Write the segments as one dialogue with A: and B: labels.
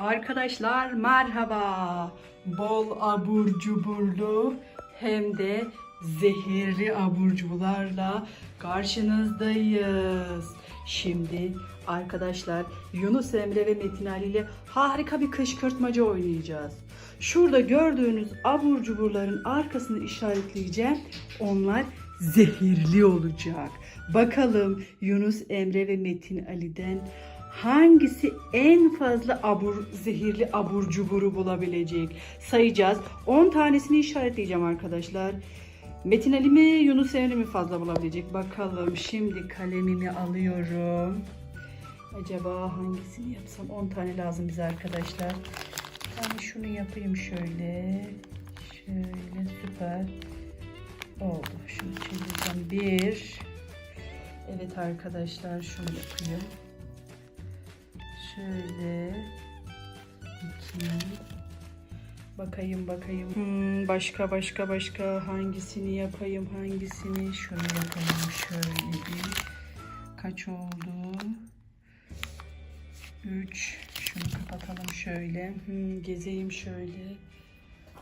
A: Arkadaşlar merhaba. Bol abur cuburlu hem de zehirli abur cuburlarla karşınızdayız. Şimdi arkadaşlar Yunus Emre ve Metin Ali ile harika bir kışkırtmaca oynayacağız. Şurada gördüğünüz abur cuburların arkasını işaretleyeceğim. Onlar zehirli olacak. Bakalım Yunus Emre ve Metin Ali'den hangisi en fazla abur zehirli abur cuburu bulabilecek? Sayacağız. 10 tanesini işaretleyeceğim arkadaşlar. Metin Ali mi Yunus Emre mi fazla bulabilecek? Bakalım. Şimdi kalemimi alıyorum. Acaba hangisini yapsam? 10 tane lazım bize arkadaşlar. Ben şunu yapayım şöyle. Şöyle süper. Oldu. Şunu çevireceğim. Bir. Evet arkadaşlar şunu yapayım. Şöyle. iki. Bakayım bakayım. Hmm, başka başka başka hangisini yapayım hangisini şunu yapayım şöyle bir. Kaç oldu? 3. Şunu kapatalım şöyle. Hmm, gezeyim şöyle.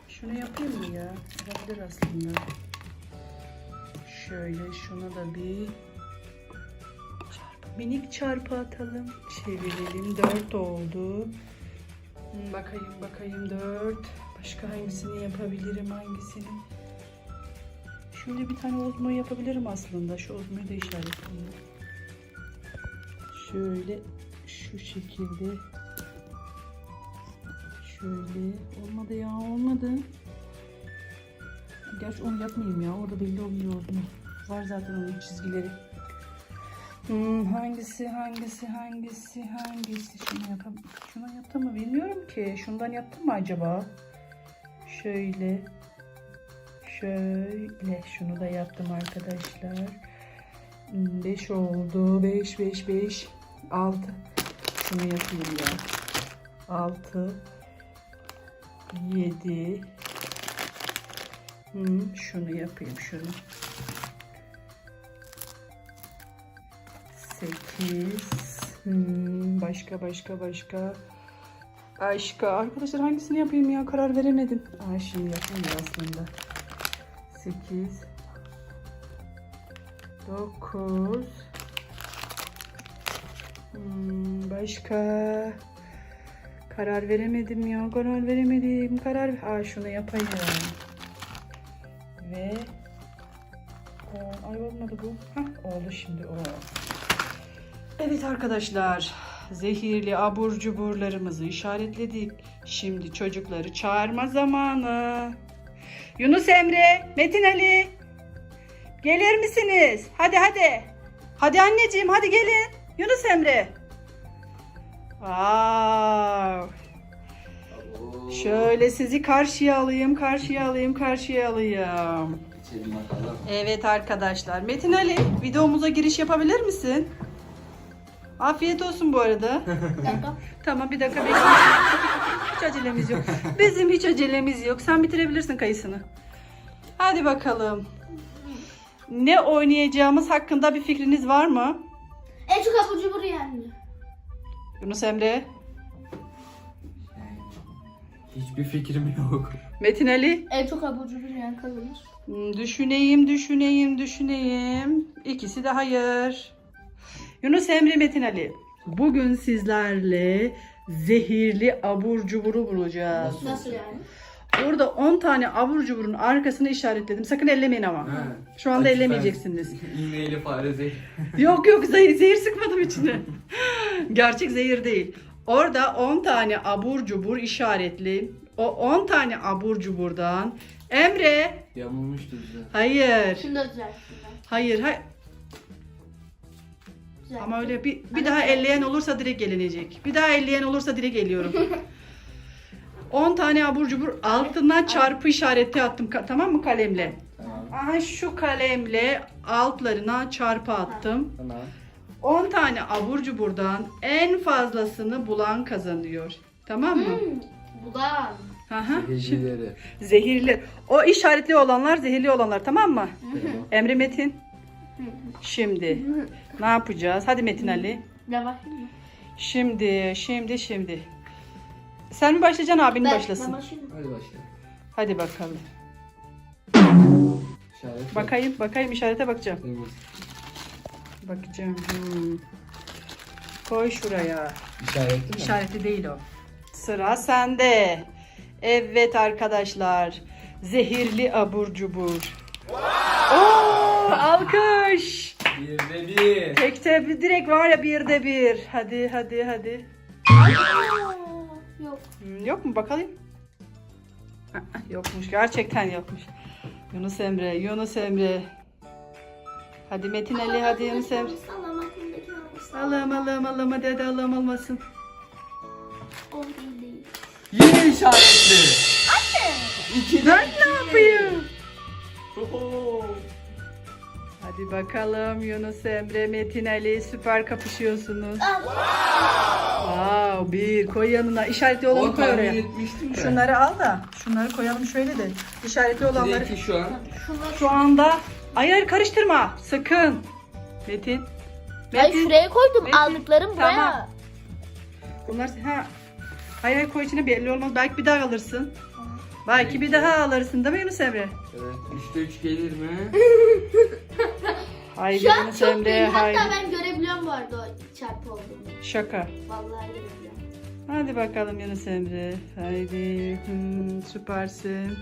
A: Şunu yapayım mı ya? Olabilir aslında. Şöyle şuna da bir minik çarpı atalım. Çevirelim. 4 oldu. Hmm, Bakayım bakayım 4. Başka hangisini yapabilirim hangisini? Şöyle bir tane ozmo yapabilirim aslında. Şu ozmoyu da işaretleyeyim. Şöyle şu şekilde. Şöyle. Olmadı ya olmadı. Gerçi onu yapmayayım ya. Orada belli oluyor ozmo. Var zaten onun çizgileri. Hmm, hangisi hangisi hangisi hangisi? Şunu yapam şuna yaptım mı? Bilmiyorum ki. Şundan yaptım mı acaba? Şöyle. Şöyle. Şunu da yaptım arkadaşlar. 5 oldu. 5 5 5 6 şunu yapayım ya. 6 7 hmm, şunu yapayım şunu 8 hmm, başka başka başka. Başka. Arkadaşlar hangisini yapayım ya? Karar veremedim. Aa, şimdi yapayım ya aslında. 8 9 hmm, başka. Karar veremedim ya. Karar veremedim. Karar Aa, şunu yapayım. Ve Aa, ay olmadı bu. Hah, oldu şimdi o Evet arkadaşlar, zehirli abur cuburlarımızı işaretledik. Şimdi çocukları çağırma zamanı. Yunus Emre, Metin Ali. Gelir misiniz? Hadi hadi. Hadi anneciğim hadi gelin. Yunus Emre. Wow. Şöyle sizi karşıya alayım, karşıya alayım, karşıya alayım. Evet arkadaşlar. Metin Ali videomuza giriş yapabilir misin? Afiyet olsun bu arada. tamam bir dakika bekle. hiç acelemiz yok. Bizim hiç acelemiz yok. Sen bitirebilirsin kayısını. Hadi bakalım. Ne oynayacağımız hakkında bir fikriniz var mı?
B: En çok abur cubur yani.
A: Yunus Emre,
C: Hiçbir fikrim yok.
A: Metin Ali.
B: En çok abur cubur yani kazanır.
A: Hmm, Düşüneyim, düşüneyim, düşüneyim. İkisi de hayır. Yunus Emre Metin Ali. Bugün sizlerle zehirli abur cuburu bulacağız.
C: Nasıl?
B: Nasıl yani?
A: Orada 10 tane abur cuburun arkasını işaretledim. Sakın ellemeyin ama.
C: Ha.
A: Şu anda ellemeyeceksiniz.
C: ben İğneyle fare zehir.
A: yok yok zehir, zehir sıkmadım içine. Gerçek zehir değil. Orada 10 tane abur cubur işaretli. O 10 tane abur cuburdan Emre
C: Yamulmuştu bize.
A: hayır.
B: Şunu da düzelt. şunu da.
A: Hayır, hayır.
B: Düzelt.
A: Ama öyle bir, bir daha elleyen olursa direkt gelinecek. Bir daha elleyen olursa direkt geliyorum. 10 tane abur cubur altından çarpı işareti attım ka- tamam mı kalemle?
C: Tamam.
A: Aha şu kalemle altlarına çarpı attım.
C: Tamam.
A: 10 tane abur cuburdan en fazlasını bulan kazanıyor. Tamam mı?
B: Hmm, bu da.
A: Aha.
C: Zehirleri.
A: zehirli. O işaretli olanlar zehirli olanlar tamam mı?
C: Tamam.
A: Emre Metin. Şimdi ne yapacağız? Hadi Metin Ali.
B: Mı?
A: Şimdi, şimdi, şimdi. Sen mi başlayacaksın abin mi
B: Ben,
A: başlasın?
B: ben başlayayım.
C: Hadi başla.
A: Hadi bakalım.
C: İşaret.
A: Bakayım bakayım işarete bakacağım. Bakacağım. Hmm. Koy şuraya.
C: İşaretli mi?
A: İşareti değil o. Sıra sende. Evet arkadaşlar. Zehirli abur cubur. Oo, alkış.
C: Bir de bir.
A: Tekte bir direkt var ya bir de bir. Hadi hadi hadi.
B: Yok.
A: Hmm, Yok mu bakalım? Ah, ah, Yokmuş gerçekten yokmuş. Yunus Emre, Yunus Emre. Hadi Metin Ali, hadi Yunus Emre.
B: Sallam aklımdaki olmuş.
A: Allah'ım Allah'ım Allah'ım hadi hadi Allah'ım olmasın.
B: O değil değil.
C: Yine işaretli. İki de
A: Ben ne yapayım?
C: Oho.
A: Hadi bakalım Yunus Emre, Metin Ali süper kapışıyorsunuz.
B: Aa,
A: Wow, bir koy yanına. İşaretli olanı
C: O
A: koy
C: tahmin
A: oraya.
C: etmiştim.
A: Şunları al da. Şunları koyalım şöyle de. İşaretli olanları.
C: İki şu an.
B: şunlar
A: Şu anda. Hayır karıştırma. Sakın. Metin.
B: Ben
A: Metin.
B: şuraya koydum.
A: Metin.
B: Aldıklarım buraya.
A: Tamam. Bunlar ha. Hayır koy içine belli olmaz. Belki bir daha alırsın. Belki bir daha alırsın değil mi Yunus Emre?
C: Evet. Üçte üç gelir mi?
A: Haydi
B: Şu an
A: Yunus
B: çok
A: Emre
B: değil.
A: haydi.
B: Hatta ben görebiliyorum bu arada o çarpı olduğunu.
A: Şaka.
B: Vallahi görebiliyorum.
A: Hadi bakalım Yunus Emre. Haydi. Hmm, süpersin.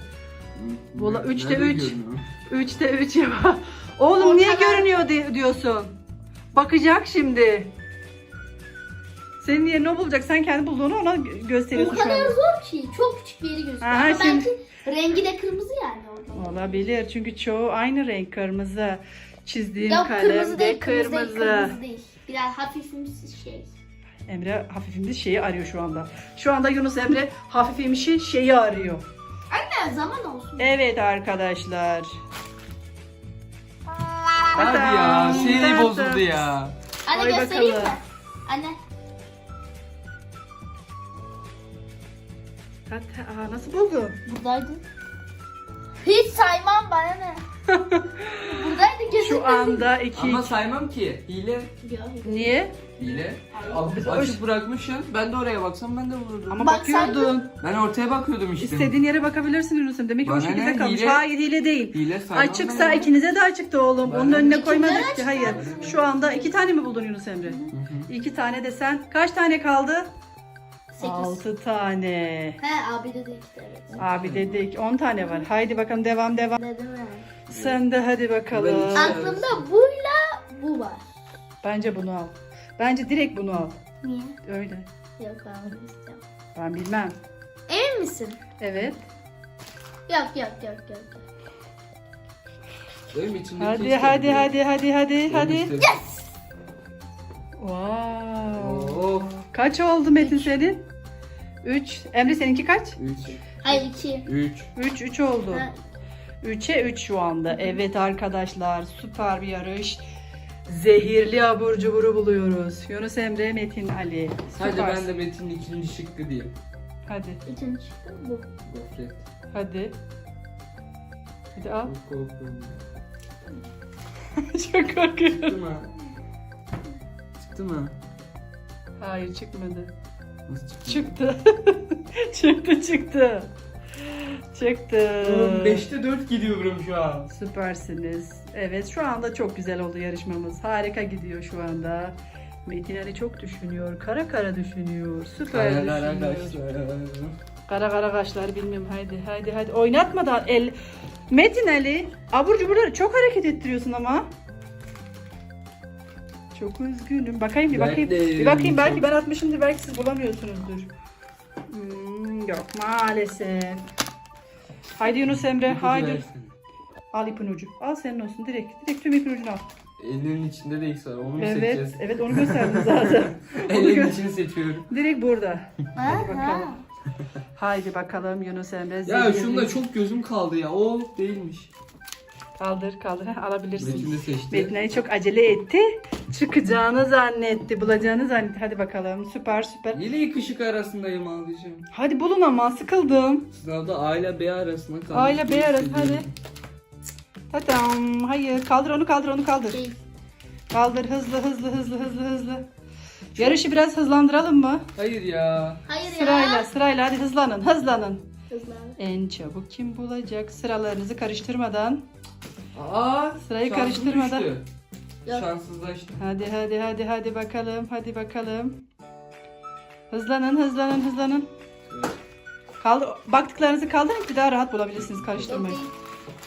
A: Bola üçte
C: Nerede
A: üç.
C: görünüyor?
A: Üçte üç ya. Oğlum niye
B: Ortadan-
A: görünüyor di- diyorsun? Bakacak şimdi. Senin yerine o bulacak. Sen kendi bulduğunu ona gö-
B: O
A: gösteriyorsun şu
B: kadar
A: anda.
B: zor ki. Çok küçük bir yeri gözüküyor.
A: Aha,
B: Ama
A: şimdi-
B: belki rengi de kırmızı yani orada.
A: Olabilir çünkü çoğu aynı renk kırmızı. Çizdiğin
B: Yok
A: kalem
B: kırmızı
A: de
B: değil, kırmızı,
A: kırmızı.
B: değil, kırmızı değil. Biraz hafifimsi şey.
A: Emre hafifimiz şeyi arıyor şu anda. Şu anda Yunus Emre hafifimişi şeyi arıyor.
B: Anne zaman olsun.
A: Evet arkadaşlar.
C: Hadi ya. Seri
A: tadam.
C: bozuldu ya.
B: Anne
A: Koy
B: göstereyim
A: bakalım.
B: mi? Anne.
A: Aa, nasıl buldun?
B: Buradaydı. Hiç saymam bana ne. Buradaydı gözüm.
A: Şu anda iki.
C: Ama saymam ki. Hile.
A: Niye?
C: Hile.
A: Biz
C: Açık bırakmışsın. Ben de oraya baksam ben de bulurdum.
A: Ama
B: Bak
A: bakıyordun.
C: Ben ortaya bakıyordum işte.
A: İstediğin yere bakabilirsin Yunus'um. Demek ki
C: Bana
A: hoş ikide
C: ne?
A: kalmış.
C: Hile-
A: Hayır hile değil.
C: Hile saymam
A: Açıksa
C: ben.
A: ikinize de açıktı oğlum.
C: Ben-
A: Onun önüne
B: İkimize
A: koymadık ki. Hayır.
B: abi.
A: Şu anda iki tane mi buldun Yunus Emre?
C: Hı hı.
A: İki tane de sen. Kaç tane kaldı?
B: Sekiz.
A: Altı tane.
B: He abi de değil işte evet.
A: Abi dedik 10 tane var. Haydi bakalım devam devam.
B: Dedim?
A: Sen de hadi bakalım.
C: Ben-
B: Aklımda buyla bu var.
A: Bence bunu al. Bence direkt bunu al.
B: Niye?
A: Öyle.
B: Yok ben bunu istemiyorum.
A: Ben bilmem.
B: Emin misin?
A: Evet.
B: Yok yok yok yok.
C: Benim içimdeki
A: Hadi hadi hadi hadi hadi
C: Benim
A: hadi.
C: işte-
A: Wow.
C: Of.
A: Kaç oldu Metin senin? 3. Emre seninki kaç?
C: Üç.
B: Hayır iki.
C: Üç.
A: 3 3 oldu.
B: Ha,
A: 3'e 3 şu anda. Evet arkadaşlar süper bir yarış. Zehirli abur cuburu buluyoruz. Yunus Emre, Metin Ali.
C: Sadece
A: Süpersin.
C: ben de Metin'in ikinci şıkkı diyeyim.
A: Hadi,
B: üçüncü çıktı bu.
C: Gofret.
A: hadi. Hadi al.
C: Çok korkuyorum.
A: Çok korkuyorum.
C: Çıktı mı? Çıktı mı?
A: Hayır çıkmadı.
C: Nasıl çıktı?
A: Çıktı. çıktı çıktı. Çıktı.
C: Oğlum 5'te 4 gidiyorum şu an.
A: Süpersiniz. Evet şu anda çok güzel oldu yarışmamız. Harika gidiyor şu anda. Metin Ali çok düşünüyor. Kara kara düşünüyor. Süper düşünüyor.
C: arkadaşlar.
A: Kara kara kaşlar bilmiyorum. Haydi haydi haydi. Oynatmadan el. Metin Ali abur cuburları çok hareket ettiriyorsun ama. Çok üzgünüm. Bakayım bir
C: Ben
A: bakayım.
C: de
A: Bir bakayım belki ben atmışımdır belki siz bulamıyorsunuzdur. Hmm, yok maalesef. Haydi Yunus Emre
C: İpucu
A: haydi.
C: versene.
A: Al ipin ucu. Al senin olsun direkt. Direkt tüm ipin ucunu al.
C: Elinin içinde de X var. Onu mu
A: Evet.
C: seçeceğiz?
A: Evet onu gösterdim zaten.
C: Elinin
A: gö-
C: içini seçiyorum.
A: direkt burada.
B: Ha,
A: bakalım.
B: ha.
A: Haydi bakalım Yunus Emre.
C: Ya
A: zehirli-
C: şunda çok gözüm kaldı ya. O değilmiş.
A: Kaldır kaldır. Ha, alabilirsin.
C: Metin de seçti.
A: Metin Ali çok acele etti. Çıkacağını zannetti. Bulacağını zannetti. Hadi bakalım. Süper süper.
C: Yine iki şık arasındayım ağlayacağım.
A: Hadi bulun ama sıkıldım.
C: Sınavda A ile B arasında kalmış.
A: A ile B arası,
C: hissediyorum.
A: Tatam. Hayır. Kaldır onu kaldır onu kaldır.
B: Değil.
A: Kaldır hızlı hızlı hızlı hızlı hızlı. Yarışı biraz hızlandıralım mı?
C: Hayır ya.
B: Hayır
A: Sırayla
B: ya.
A: sırayla hadi hızlanın hızlanın. En çabuk kim bulacak sıralarınızı karıştırmadan.
C: Aa.
A: Sırayı
C: şansım
A: karıştırmadan.
C: düştü.
B: Yok.
C: Şanssızlaştım.
A: Hadi hadi hadi hadi bakalım hadi bakalım. Hızlanın hızlanın hızlanın. Kaldır, baktıklarınızı kaldırın ki daha rahat bulabilirsiniz karıştırmayı.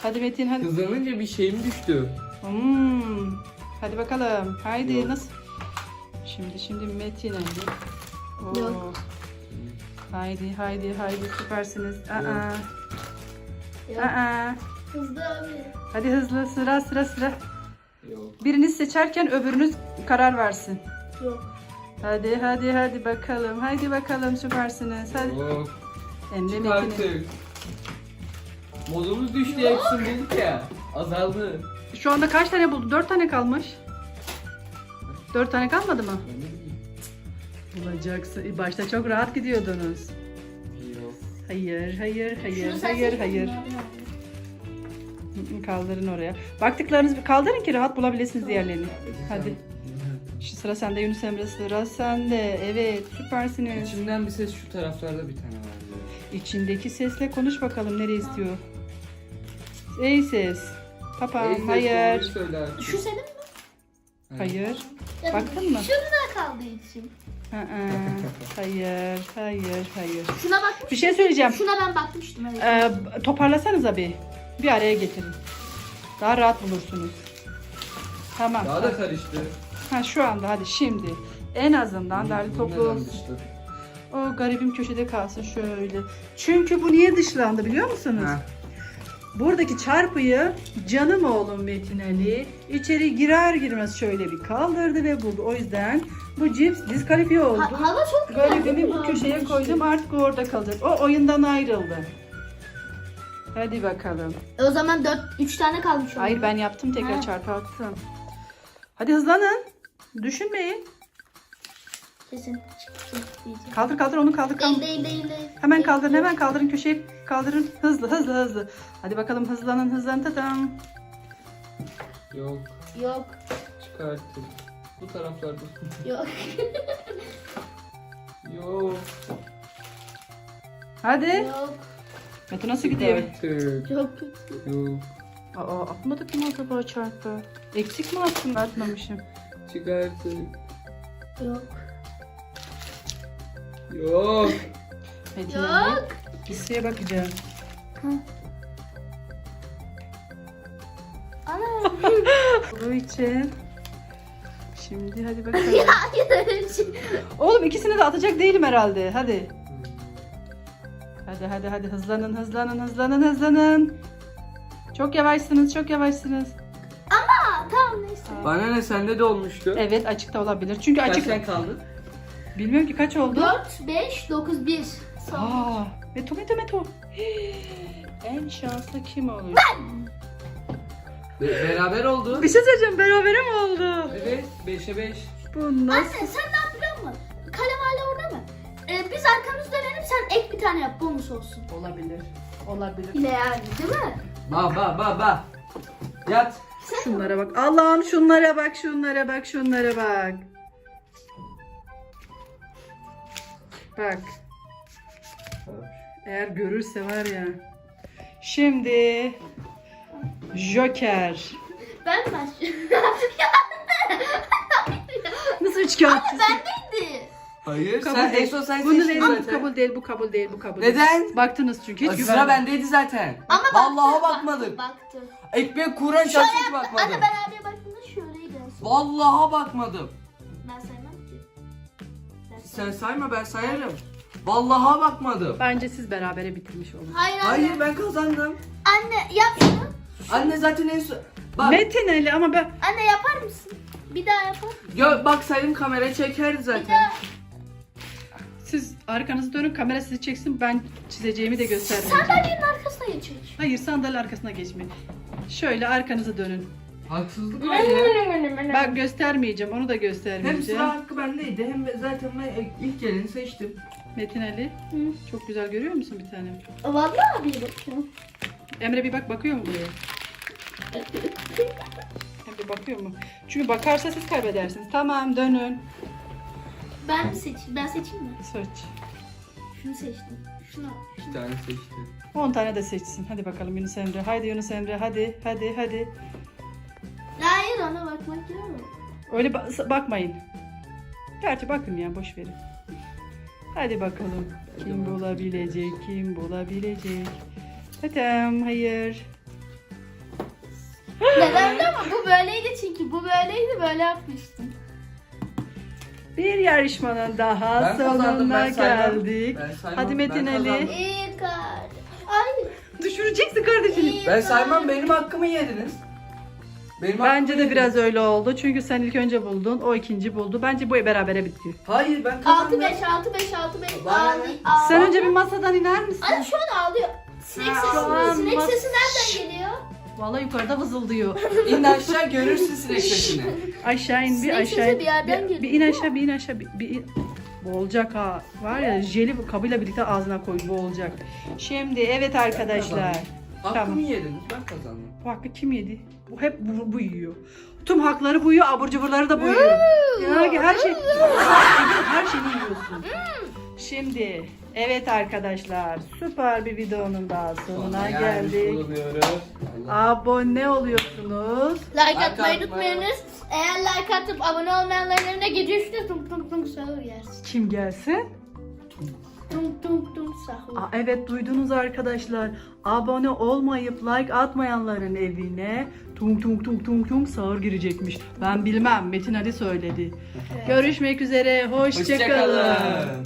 A: Hadi Metin hadi.
C: Hızlanınca bir şeyim düştü.
A: Hmm. Hadi bakalım. Haydi
C: Yok.
A: nasıl? Şimdi şimdi Metin Ali. Oo.
B: Yok.
A: Haydi haydi haydi süpersiniz. Aa.
B: Yok.
A: Aa.
B: Hızlı abi.
A: Hadi hızlı sıra sıra sıra.
C: Yok.
A: Biriniz seçerken öbürünüz karar versin.
B: Yok.
A: Hadi hadi hadi bakalım. Haydi bakalım süpersiniz. Hadi.
C: Yok.
A: Hem de
C: Çık
A: Metin Ali.
C: artık. Modumuz düştü hepsini bulduk ya. Azaldı.
A: Şu anda kaç tane buldu? Dört tane kalmış. Dört tane kalmadı mı? Bulacaksın. Başta çok rahat gidiyordunuz.
C: Yok.
A: Hayır, hayır, hayır,
B: Şunu
A: hayır, hayır. Kaldırın oraya. Baktıklarınızı bir kaldırın ki rahat bulabilirsiniz diğerlerini. Hadi. Şu sıra sende Yunus Emre sıra sende. Evet süpersiniz.
C: İçimden bir ses şu taraflarda bir tane var diyor.
A: İçindeki sesle konuş bakalım nereye istiyor. Ey ses. Papam
C: Ey ses,
A: hayır.
C: artık.
B: Şu senin mi?
A: Hayır.
B: Ya
A: Baktın mı?
B: Şunda kaldığı için.
A: Hı hı. Hayır, hayır, hayır.
B: Şuna bakmıştım.
A: Bir şey söyleyeceğim.
B: Şuna ben bakmıştım evet.
A: Ee, toparlasanıza bir. Bir araya getirin. Daha rahat bulursunuz. Tamam.
C: Daha da karıştı.
A: Ha şu anda hadi şimdi. En azından derli toplu? O garibim köşede kalsın şöyle. Çünkü bu niye dışlandı biliyor musunuz?
C: Ha.
A: Buradaki çarpıyı canım oğlum Metin Ali içeri girer girmez şöyle bir kaldırdı ve buldu. O yüzden bu cips diskalifiye oldu.
B: Ha- hava çok güzel.
A: Bu köşeye koydum artık orada kalacak. O oyundan ayrıldı. Hadi bakalım.
B: E o zaman 4 3 tane kalmış oldu.
A: Hayır ben yaptım tekrar
B: Ha.
A: çarpı attım. Hadi hızlanın. Düşünmeyin.
B: Kesin çıktı diyeceğim.
A: Kaldır kaldır onu kaldır kaldır.
B: değil değil değil.
A: Hemen kaldırın hemen kaldırın köşeye kaldırın. Hızlı hızlı hızlı. Hadi bakalım hızlanın hızlanın tadam.
C: Yok.
B: Yok
C: Çık artık. Bu taraflarda.
B: yok.
C: Yok.
A: Hadi.
B: yok.
A: Mete nasıl gidiyor?
B: Çok kötü.
C: Yok.
A: Aa atmadık mı acaba çarpı? Eksik mi attım atmamışım.
C: Çık artık.
B: Yok.
C: Yok.
A: Ali.
B: Yok.
A: Listeye bakacağım.
B: Ana.
A: Bu için. Şimdi hadi bakalım.
B: Hayır öyle bir şey.
A: Oğlum ikisini de atacak değilim herhalde. Hadi. Hadi hadi hadi hızlanın hızlanın hızlanın hızlanın. Çok yavaşsınız çok yavaşsınız.
B: Aa, tamam neyse.
C: Bana ne sende de olmuştu.
A: Evet açıkta olabilir. Çünkü açık.
C: tane kaldı?
A: Bilmiyorum ki kaç oldu.
B: 4 5 9 1. Son.
A: Aa, Meto Meto Meto. En şanslı kim olur?
C: Be- beraber oldu.
A: Bir şey söyleyeceğim berabere mi oldu?
C: Evet. 5'e 5.
A: Bu nasıl?
B: Anne sen ne yapıyor musun? Kalem hala orada mı? Ee, biz arkamızı dönelim sen ek bir tane yap bonus olsun.
A: Olabilir. Olabilir.
B: Yine yani değil mi?
C: Ba ba ba ba. Yat.
A: Şunlara bak. Allah'ım şunlara bak, şunlara bak, şunlara bak. Bak. Eğer görürse var ya. Şimdi Joker.
B: Ben başlıyorum.
A: Nasıl üç kağıtçısın?
B: Bendeydi.
C: Hayır.
A: Kabul
C: sen
A: değil.
C: en son sen
A: Bunu
C: seçtin
A: değil, bu
C: zaten.
A: kabul değil, bu kabul değil, bu kabul
C: Neden?
A: değil. Baktınız çünkü hiç güven.
C: Sıra bendeydi zaten.
B: Ama
C: Vallahi
B: baktı,
C: bakmadık.
B: Baktı.
C: Ekmek kuran şahsı hiç bakmadım.
B: Anne ben abiye baktığımda şöyleydi.
C: Vallahi bakmadım.
B: Ben. Ben
C: Sen sayma ben sayarım. Vallahi bakmadım.
A: Bence siz berabere bitirmiş olun.
B: Hayır anne.
C: Hayır ben kazandım.
B: Anne yap şunu.
C: Anne zaten en son... Bak,
A: Metin Ali ama ben
B: Anne yapar mısın? Bir daha yapar.
C: gö- bak Salim kamera çekerdi
B: Bir
C: zaten.
B: daha.
A: siz arkanızı dönün kamera sizi çeksin ben çizeceğimi de göstermeyeceğim.
B: Sandalyenin arkasına geçecek.
A: Hayır sandalye arkasına geçmeyin. Şöyle arkanızı dönün.
C: Haksızlık var ya.
A: Bak göstermeyeceğim onu da
C: Hem
A: göstermeyeceğim.
C: sıra hakkı bendeydi hem zaten ben ilk geleni seçtim.
A: Metin Ali
B: Hı.
A: çok güzel görüyor musun bir tane?
B: Vallahi abiye bakıyorum.
A: Emre bir bak bakıyor mu buraya? Emre bakıyor mu? Çünkü bakarsa siz kaybedersiniz. Tamam dönün.
B: Ben mi seçeyim? Ben seçeyim mi?
A: Seç.
B: Şunu seçtim. Şunu.
C: Bir tane seçtim.
A: 10 tane de seçsin. Hadi bakalım Yunus Emre. Haydi Yunus Emre hadi hadi hadi.
B: Hayır ona bakmak yok.
A: Öyle ba- bakmayın. Gerçi bakın ya boş verin. Hadi bakalım. Kim bulabilecek? Kim bulabilecek? Tamam hayır.
B: Neden biliyor musun? Bu böyleydi çünkü. Bu böyleydi böyle yapmıştım.
A: Bir yarışmanın daha
C: Ben kazandım,
A: sonuna
C: ben saymam.
A: geldik.
C: Ben saymam,
A: Hadi Metin
C: ben
A: Ali.
C: kazandım.
B: İyi kar. Ay.
A: Düşüreceksin kardeşini.
B: iyi
C: Ben saymam benim hakkımı yediniz. Benim
A: Bence de
C: yediniz.
A: biraz öyle oldu. Çünkü sen ilk önce buldun, o ikinci buldu. Bence bu berabere bitti.
C: Hayır ben
B: 6
C: kazandım.
B: 5 6 5 6 5
C: Bana ne?
B: ağlıyor.
A: Sen önce bir masadan iner misin?
B: Ay şu an ağlıyor. Sinek
A: Ha,
B: sesi,
A: an
B: sinek
A: mas-
B: sesi nereden geliyor?
A: Vallahi yukarıda vızıldıyor.
C: İn aşağı görürsün sinek sesini.
A: Aşağı in bir
B: Sinek
A: aşağı
B: sesi
A: in.
B: bir yerden
A: bir,
B: geliyor.
A: bir in aşağı bir in aşağı bir, bir in. Boğulacak ha. Var ya jeli kabıyla birlikte ağzına koy boğulacak. Şimdi evet arkadaşlar.
C: Hakkımı
A: Tamam.
C: yediniz ben kazandım.
A: Bu hakkı kim yedi? Bu hep bu, bu yiyor. Tüm hakları bu yiyor, abur cuburları da bu yiyor. Ya her şey her şeyi yiyorsun. Şimdi evet arkadaşlar süper bir videonun daha sonuna geldik. Abone oluyorsunuz.
B: Like atmayı unutmayınız. Eğer like atıp abone olmayanların önüne gece tum tum tum sahur yersin.
A: Kim gelsin?
B: Tum tum tum sahur.
A: Aa, evet duydunuz arkadaşlar. Abone olmayıp like atmayanların evine tung tung tung tung tung sağır girecekmiş. Ben bilmem. Metin Ali söyledi. Görüşmek üzere. Hoşçakalın.
C: Hoşçakalın.